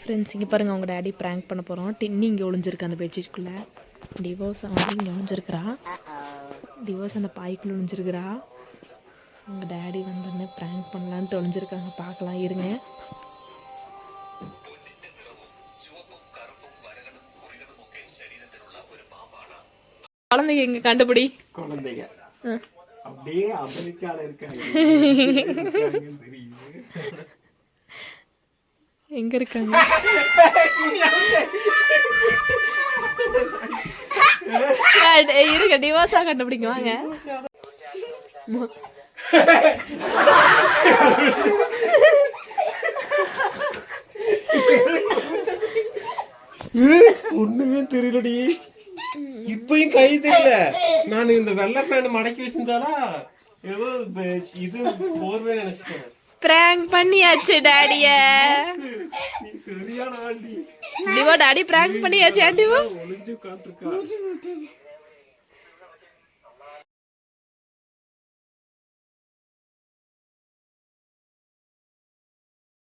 Friends இங்கே பாருங்க அவங்க டேடி ப்ராங்க் பண்ண போகிறோம் டின்னி இங்கே ஒளிஞ்சிருக்கு அந்த பெட்ஷீட்குள்ளே டிவோர்ஸ் வந்து இங்கே ஒளிஞ்சிருக்கிறா. டிவோர்ஸ் அந்த பாய்க்குள்ள ஒளிஞ்சிருக்கிறா. அவங்க டேடி வந்து ப்ராங்க் பண்ணலான்ட்டு ஒளிஞ்சிருக்காங்க பார்க்கலாம் இருங்க. குழந்தைங்க எங்க கண்டுபிடி. குழந்தைங்க. அப்படியே அமெரிக்கால இருக்காங்க. எங்க இருக்காங்க? இருக்க இருங்க டிவோர்ஸா கண்டுபிடிங்க வாங்க. ஒண்ணுமே தெரியலடி. இப்பயும் கை தெரியல. நான் இந்த வெள்ளை ஃபேன் மடக்கி வச்சிருந்தாலா ஏதோ இது போர்வே நினைச்சிட்டேன். பிராங்க் பண்ணியாச்சு டாடிய டிவோ டாடி பிராங்க் பண்ணியாச்சு டிவோ